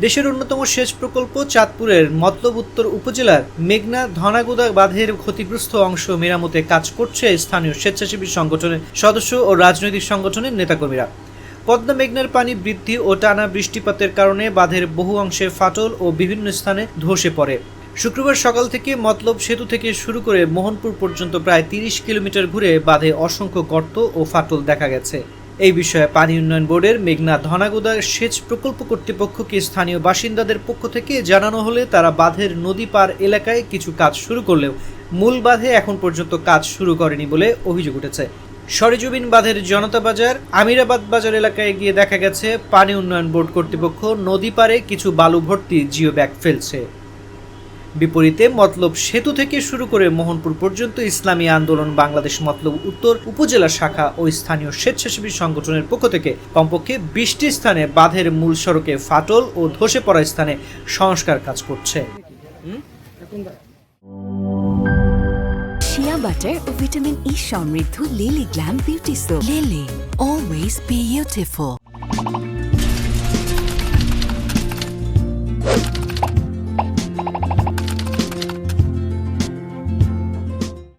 দেশের অন্যতম সেচ প্রকল্প চাঁদপুরের মতলব উত্তর উপজেলার মেঘনা ধনাগুদা বাঁধের ক্ষতিগ্রস্ত অংশ মেরামতে কাজ করছে স্থানীয় স্বেচ্ছাসেবী সংগঠনের সদস্য ও রাজনৈতিক সংগঠনের নেতাকর্মীরা। পদ্মা মেঘনার পানি বৃদ্ধি ও টানা বৃষ্টিপাতের কারণে বাঁধের বহু অংশে ফাটল ও বিভিন্ন স্থানে ধসে পড়ে। শুক্রবার সকাল থেকে মতলব সেতু থেকে শুরু করে মোহনপুর পর্যন্ত প্রায় তিরিশ কিলোমিটার ঘুরে বাঁধে অসংখ্য গর্ত ও ফাটল দেখা গেছে। এই বিষয়ে পানি উন্নয়ন বোর্ডের মেঘনা ধনাগুদা সেচ প্রকল্প কর্তৃপক্ষকে স্থানীয় বাসিন্দাদের পক্ষ থেকে জানানো হলে তারা বাঁধের নদী পার এলাকায় কিছু কাজ শুরু করলেও মূল বাঁধে এখন পর্যন্ত কাজ শুরু করেনি বলে অভিযোগ উঠেছে। সরেজুবিন বাঁধের জনতা বাজার, আমিরাবাদ বাজার এলাকায় গিয়ে দেখা গেছে, পানি উন্নয়ন বোর্ড কর্তৃপক্ষ নদী পারে কিছু বালু ভর্তি জিও ব্যাগ ফেলছে। বিপরীতে মতলব সেতু থেকে শুরু করে মোহনপুর পর্যন্ত ইসলামী আন্দোলন, বাংলাদেশ মতলব উত্তর, উপজেলা শাখা ও স্থানীয় স্বেচ্ছাসেবী সংগঠনের পক্ষ থেকে কমপক্ষে বিশটি স্থানে বাঁধের মূল সড়কে ফাটল ও ধসে পড়া স্থানে সংস্কার কাজ করছে। শিয়া বাটার ও ভিটামিন ই সমৃদ্ধ Lily glam beauty soap Lily always beautiful